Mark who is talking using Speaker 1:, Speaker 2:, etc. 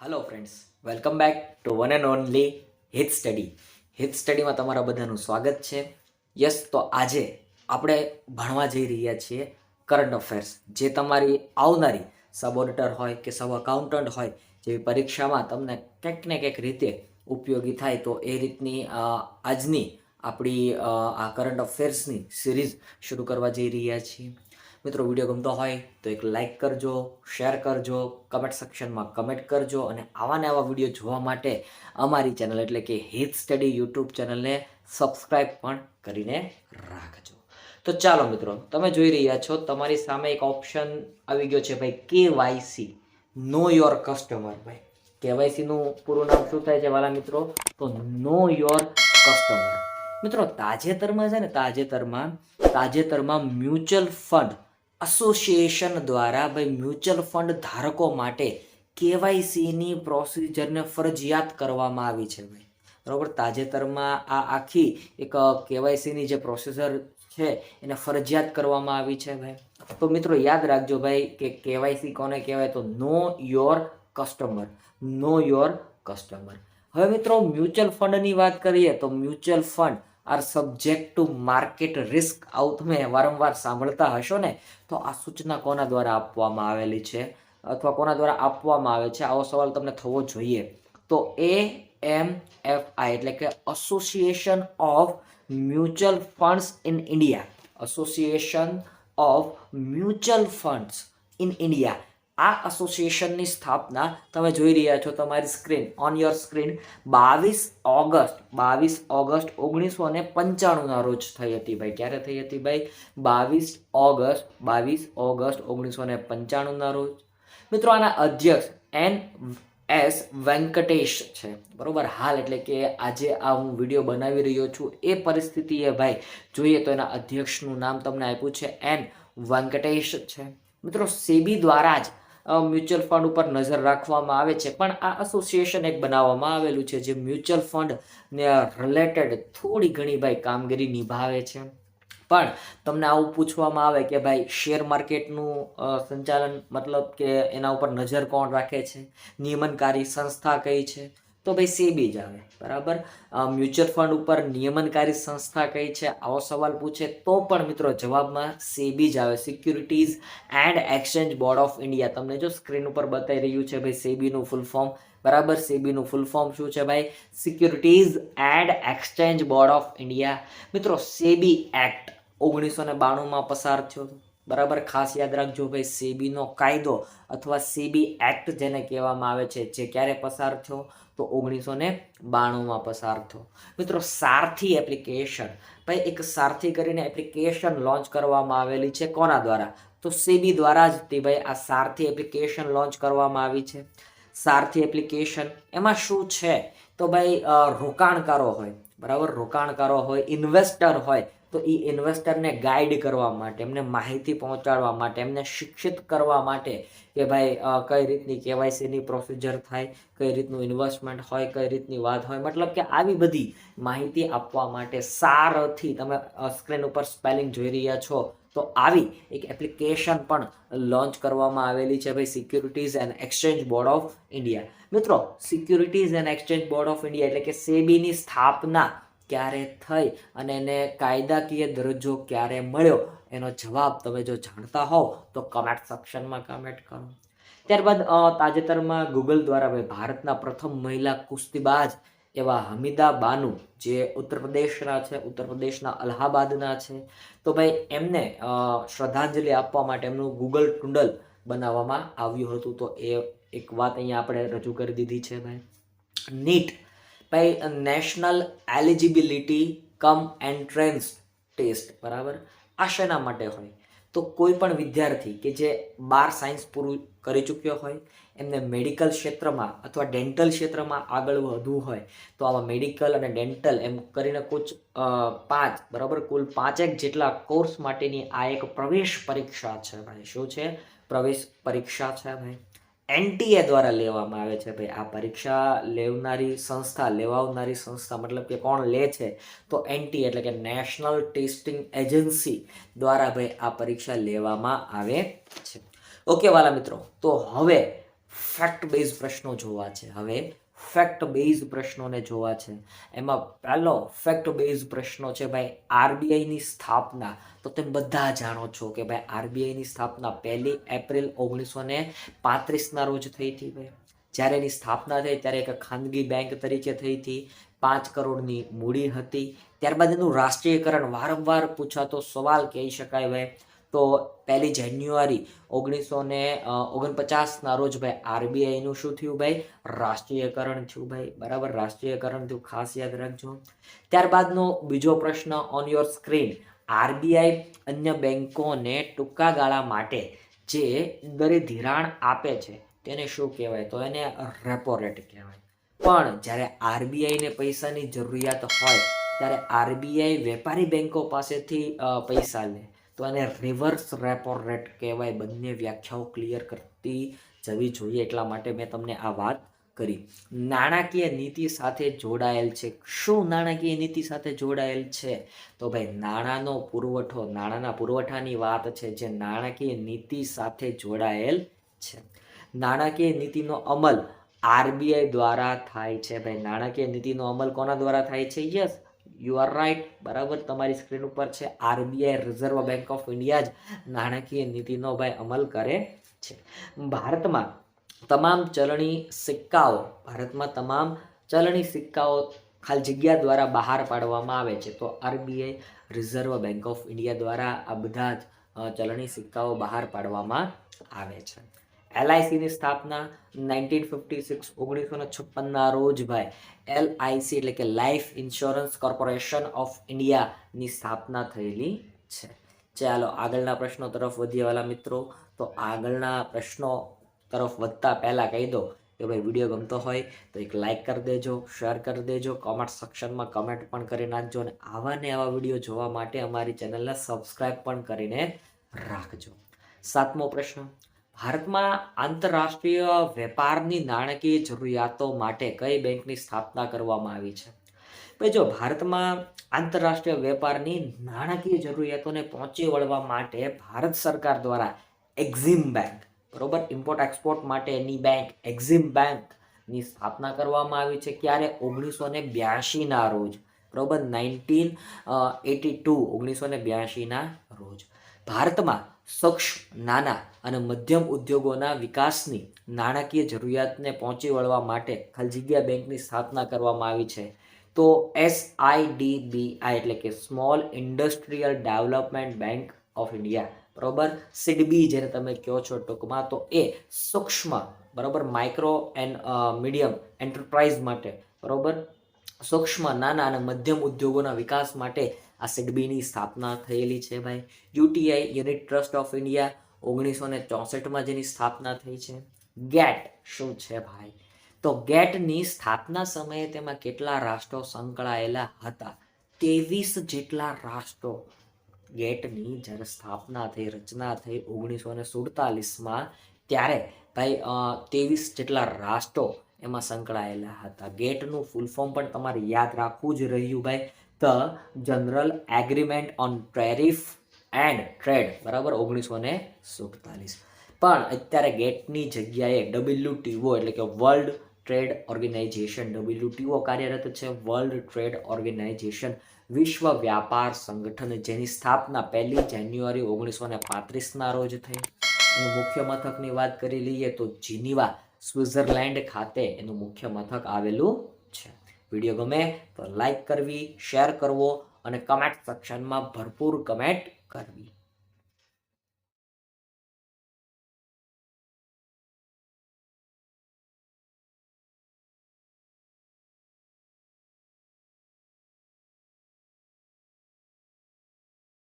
Speaker 1: Hello friends welcome back to one and only hit study hit સ્ટડીમાં તમારા બધાનું સ્વાગત છે. યસ તો આજે આપણે ભણવા જઈ રહ્યા છીએ કરંટ અફેર્સ જે તમારી આવનારી સબ ઓડિટર હોય કે સબ અકાઉન્ટન્ટ હોય, જેવી પરીક્ષામાં તમને કંઈક ને કંઈક રીતે ઉપયોગી થાય, તો એ રીતની આજની આપણી આ કરંટ અફેર્સની સિરીઝ શરૂ કરવા જઈ રહ્યા છીએ. મિત્રો, વીડિયો ગમતો હોય તો એક લાઇક કરજો શેર કરજો કમેન્ટ સેક્શનમાં કમેન્ટ કરજો અને આવા ને આવા વીડિયો જોવા માટે અમારી ચેનલ એટલે કે હિત સ્ટડી યુટ્યુબ ચેનલને સબસ્ક્રાઈબ પણ કરીને રાખજો. તો ચાલો મિત્રો, તમે જોઈ રહ્યા છો, તમારી સામે એક ઓપ્શન આવી ગયો છે ભાઈ, કેવાયસી. નો યોર કસ્ટમર ભાઈ. કેવાયસીનું પૂરું નામ શું થાય છે વાલા મિત્રો? તો નો યોર કસ્ટમર મિત્રો, તાજેતરમાં છે ને, તાજેતરમાં તાજેતરમાં મ્યુચ્યુઅલ ફંડ એસોસિએશન દ્વારા ભાઈ મ્યુચ્યુઅલ ફંડ ધારકો માટે કેવાયસીની પ્રોસિજરને ફરજિયાત કરવામાં આવી છે ભાઈ. બરાબર? તાજેતરમાં આ આખી એક કેવાયસીની જે પ્રોસિજર છે એને ફરજિયાત કરવામાં આવી છે ભાઈ. તો મિત્રો યાદ રાખજો ભાઈ કે કેવાયસી કોને કહેવાય તો know your customer know your customer હવે મિત્રો મ્યુચ્યુઅલ ફંડની વાત કરીએ તો mutual fund R subject to market risk આવું તમે વારંવાર સાંભળતા હશો ને, તો આ સૂચના કોના દ્વારા આપવામાં આવેલી છે? અથવા કોના દ્વારા આપવામાં આવે છે? આવો સવાલ તમને થવો જોઈએ. તો એ એમ એફ આઈ એટલે કે association of mutual funds in India association of mutual funds in India આ એસોસિએશનની સ્થાપના તમે જોઈ રહ્યા છો તમારી સ્ક્રીન ઓન યોર સ્ક્રીન બાવીસ ઓગસ્ટ બાવીસ ઓગસ્ટ ઓગણીસો ને પંચાણુંના રોજ થઈ હતી ભાઈ. ક્યારે થઈ હતી ભાઈ? બાવીસ ઓગસ્ટ બાવીસ ઓગસ્ટ ઓગણીસો ને પંચાણુંના રોજ. મિત્રો, આના અધ્યક્ષ એન એસ વેંકટેશ છે. બરાબર? હાલ એટલે કે આજે આ હું વીડિયો બનાવી રહ્યો છું. એ પરિસ્થિતિએ ભાઈ, જોઈએ તો એના અધ્યક્ષનું નામ તમને આપ્યું છે એન વેંકટેશ છે. મિત્રો, સેબી દ્વારા જ મ્યુચ્યુઅલ ફંડ ઉપર નજર રાખવામાં આવે છે. પણ આ એસોસિએશન એક બનાવવામાં આવેલું છે જે મ્યુચ્યુઅલ ફંડને રિલેટેડ થોડી ઘણી ભાઈ કામગીરી નિભાવે છે. પણ તમને આવું પૂછવામાં આવે કે ભાઈ શેર માર્કેટનું સંચાલન મતલબ કે એના ઉપર નજર કોણ રાખે છે? નિયમનકારી સંસ્થા કઈ છે? તો ભાઈ સેબી જ આવે. બરાબર? મ્યુચ્યુઅલ ફંડ ઉપર નિયમનકારી સંસ્થા કઈ છે? આવો સવાલ પૂછે તો પણ મિત્રો જવાબમાં સેબી જ આવે. Securities and exchange board of India તમને જો સ્ક્રીન ઉપર બતાવી રહ્યું છે ભાઈ સેબીનું ફૂલ ફોર્મ બરાબર? સેબીનું ફૂલ ફોર્મ શું છે ભાઈ? Securities and exchange board of India મિત્રો સેબી એક્ટ ઓગણીસો ને બાણુંમાં પસાર થયો. બરાબર? ખાસ યાદ રાખજો ભાઈ સેબીનો કાયદો અથવા સેબી એક્ટ જેને કહેવામાં આવે છે, જે ક્યારે પસાર થયો? તો ઓગણીસો ને બાણુંમાં પસાર થયો. મિત્રો, સારથી એપ્લિકેશન ભાઈ, એક સારથી કરીને એપ્લિકેશન લોન્ચ કરવામાં આવેલી છે કોના દ્વારા? તો સેબી દ્વારા જ તે ભાઈ, આ સારથી એપ્લિકેશન લોન્ચ કરવામાં આવી છે. સારથી એપ્લિકેશન એમાં શું છે? તો ભાઈ રોકાણકારો હોય, બરાબર? રોકાણકારો હોય ઇન્વેસ્ટર હોય તો એ ઇન્વેસ્ટરને ગાઈડ કરવા માટે, એમને માહિતી પહોંચાડવા માટે, એમને શિક્ષિત કરવા માટે કે ભાઈ કઈ રીતની કેવાયસીની પ્રોસિજર થાય, કઈ રીતનું ઇન્વેસ્ટમેન્ટ હોય, કઈ રીતની વાત હોય, મતલબ કે આવી બધી માહિતી આપવા માટે સારથી તમે સ્ક્રીન ઉપર સ્પેલિંગ જોઈ રહ્યા છો, તો આવી એક એપ્લિકેશન પણ લોન્ચ કરવામાં આવેલી છે ભાઈ securities and exchange board of India મિત્રો securities and exchange board of India એટલે કે સેબીની સ્થાપના ક્યારે થઈ અને એને કાયદાકીય દરજ્જો ક્યારે મળ્યો? એનો જવાબ તમે જો જાણતા હોવ, તો કમેન્ટ સેક્શનમાં કમેન્ટ કરો. ત્યારબાદ તાજેતરમાં ગૂગલ દ્વારા ભાઈ ભારતના પ્રથમ મહિલા કુસ્તીબાજ એવા હમીદા બાનુ, જે ઉત્તર પ્રદેશના છે, ઉત્તર પ્રદેશના અલ્હાબાદના છે, તો ભાઈ એમને શ્રદ્ધાંજલિ આપવા માટે એમનું ગૂગલ ટુંડલ બનાવવામાં આવ્યું હતું. તો એ એક વાત અહીંયા આપણે રજૂ કરી દીધી છે ભાઈ. નીટ ભાઈ national eligibility cum entrance test બરાબર? આ શેના માટે હોય. તો કોઈ પણ વિદ્યાર્થી કે જે બાર સાયન્સ પૂરું કરી ચૂક્યો હોય, એમને મેડિકલ ક્ષેત્રમાં અથવા ડેન્ટલ ક્ષેત્રમાં આગળ વધવું હોય, તો આવા મેડિકલ અને ડેન્ટલ એમ કરીને કુછ પાંચ, બરાબર? કુલ પાંચેક જેટલા કોર્સ માટેની આ એક પ્રવેશ પરીક્ષા છે ભાઈ. શું છે? પ્રવેશ પરીક્ષા છે ભાઈ. એનટીએ દ્વારા લેવામાં આવે છે. ભાઈ, આ પરીક્ષા લેવનારી સંસ્થા, લેવાવનારી સંસ્થા મતલબ કે કોણ લે છે? તો એનટી એટલે કે નેશનલ ટેસ્ટિંગ એજન્સી દ્વારા ભાઈ આ પરીક્ષા લેવામાં આવે છે. ઓકે વાલા મિત્રો, તો હવે ફેક્ટ બેઝ પ્રશ્નો જોવા છે. હવે ફેક્ટ બેઝ પ્રશ્નોને જોવા છે. એમાં પહેલો ફેક્ટ બેઝ પ્રશ્નો છે ભાઈ આરબીઆઈની સ્થાપના. તો તમે બધા જાણો છો કે ભાઈ આરબીઆઈની સ્થાપના પહેલી એપ્રિલ ઓગણીસો ને પાંત્રીસના રોજ થઈ હતી ભાઈ. જ્યારે એની સ્થાપના થઈ ત્યારે એક ખાનગી બેંક તરીકે થઈ હતી. પાંચ કરોડની મૂડી હતી. ત્યારબાદ એનું રાષ્ટ્રીયકરણ વારંવાર પૂછાતો સવાલ કહી શકાય ભાઈ. તો પહેલી જાન્યુઆરી ઓગણીસો ને ઓગણપચાસના રોજ ભાઈ આરબીઆઈનું શું થયું ભાઈ? રાષ્ટ્રીયકરણ થયું ભાઈ. બરાબર, રાષ્ટ્રીયકરણ થયું. ખાસ યાદ રાખજો. ત્યારબાદનો બીજો પ્રશ્ન ઓન યોર સ્ક્રીન આરબીઆઈ અન્ય બેન્કોને ટૂંકા ગાળા માટે જે દરે ધિરાણ આપે છે, તેને શું કહેવાય? તો એને રેપો રેટ કહેવાય. પણ જ્યારે આરબીઆઈને પૈસાની જરૂરિયાત હોય, ત્યારે આરબીઆઈ વેપારી બેન્કો પાસેથી પૈસા લે. તો એને રિવર્સ રેપો રેટ કહેવાય. બંને વ્યાખ્યાઓ ક્લિયર કરતી જવી જોઈએ એટલા માટે મેં તમને આ વાત કરી. નાણાકીય નીતિ સાથે જોડાયેલ છે. શું નાણાકીય નીતિ સાથે જોડાયેલ છે? તો ભાઈ, નાણાંનો પુરવઠો, નાણાંના પુરવઠાની વાત છે જે નાણાકીય નીતિ સાથે જોડાયેલ છે. નાણાકીય નીતિનો અમલ આરબીઆઈ દ્વારા થાય છે. ભાઈ, નાણાકીય નીતિનો અમલ કોના દ્વારા થાય છે? યસ યુ આર રાઈટ બરાબર? તમારી સ્ક્રીન ઉપર છે RBI reserve bank of India જ નાણાકીય નીતિનો ભાઈ અમલ કરે છે. ભારતમાં તમામ ચલણી સિક્કાઓ, ભારતમાં તમામ ચલણી સિક્કાઓ ખાલી જગ્યા દ્વારા બહાર પાડવામાં આવે છે. તો RBI reserve bank of India દ્વારા આ બધા જ ચલણી સિક્કાઓ બહાર પાડવામાં આવે છે. એલઆઈસીની સ્થાપના નાઇન્ટીન ફિફ્ટી સિક્સ, ઓગણીસો ને છપ્પનના રોજ ભાઈ. એલઆઈસી એટલે કે લાઈફ ઇન્સ્યોરન્સ કોર્પોરેશન ઓફ ઇન્ડિયાની સ્થાપના થયેલી છે. ચાલો આગળના પ્રશ્નો તરફ વધીએ વાલા મિત્રો. તો આગળના પ્રશ્નો તરફ વધતા પહેલાં કહી દો કે ભાઈ વીડિયો ગમતો હોય તો એક લાઇક કરી દેજો, શેર કરી દેજો કોમેન્ટ સેક્શનમાં કમેન્ટ પણ કરી નાખજો અને આવા ને આવા વીડિયો જોવા માટે અમારી ચેનલને સબસ્ક્રાઇબ પણ કરીને રાખજો. સાતમો પ્રશ્ન. ભારતમાં આંતરરાષ્ટ્રીય વેપારની નાણાકીય જરૂરિયાતો માટે કઈ બેંકની સ્થાપના કરવામાં આવી છે? ભાઈ, જો ભારતમાં આંતરરાષ્ટ્રીય વેપારની નાણાકીય જરૂરિયાતોને પહોંચી વળવા માટે ભારત સરકાર દ્વારા એક્ઝિમ બેંક, બરોબર? ઇમ્પોર્ટ એક્સપોર્ટ માટેની બેંક, એક્ઝિમ બેંકની સ્થાપના કરવામાં આવી છે ક્યારે? ઓગણીસો ને બ્યાસીના રોજ, બરોબર? નાઇન્ટીન એટી ટુ ઓગણીસો ને બ્યાસીના રોજ. ભારતમાં સક્ષમ, નાના અને મધ્યમ ઉદ્યોગોના વિકાસની નાણાકીય જરૂરિયાતને પહોંચી વળવા માટે ખાલી બેંકની સ્થાપના કરવામાં આવી છે. તો એસ આઈડીબીઆઈ એટલે કે small industrial development bank of India બરોબર? સિડબી જેને તમે કહો છો ટૂંકમાં, તો એ સૂક્ષ્મ, બરોબર માઇક્રો એન્ડ મીડિયમ એન્ટરપ્રાઇઝ માટે, બરોબર? સૂક્ષ્મ, નાના અને મધ્યમ ઉદ્યોગોના વિકાસ માટે આ સિડબીની સ્થાપના થયેલી છે ભાઈ. UTI unit trust of India ઓગણીસો ને ચોસઠમાં જેની સ્થાપના થઈ છે. ગેટ શું છે ભાઈ? તો ગેટની સ્થાપના સમયે તેમાં કેટલા રાષ્ટ્રો સંકળાયેલા હતા? ત્રેવીસ જેટલા રાષ્ટ્રો ગેટની જ્યારે સ્થાપના થઈ, રચના થઈ ઓગણીસો ને સુડતાલીસમાં, ત્યારે ભાઈ ત્રેવીસ જેટલા રાષ્ટ્રો એમાં સંકળાયેલા હતા. ગેટનું ફૂલ ફોર્મ પણ તમારે યાદ રાખવું જ રહ્યું ભાઈ. The general agreement on tariff and trade બરાબર? ઓગણીસો ને સુડતાલીસ. પણ અત્યારે ગેટની જગ્યાએ ડબલ્યુટીઓ એટલે કે વર્લ્ડ ટ્રેડ ઓર્ગેનાઇઝેશન ડબલ્યુટીઓ કાર્યરત છે. વર્લ્ડ ટ્રેડ ઓર્ગેનાઇઝેશન વિશ્વ વ્યાપાર સંગઠન જેની સ્થાપના પહેલી જાન્યુઆરી ઓગણીસો ને પાંત્રીસના રોજ થઈ. એનું મુખ્ય મથકની વાત કરી લઈએ તો જીનીવા, સ્વિટ્ઝરલેન્ડ ખાતે એનું મુખ્ય મથક આવેલું છે. વીડિયો ગમે તો લાઈક કરવી શેર કરવો અને કમેન્ટ સેક્શનમાં ભરપૂર કમેન્ટ કરવી.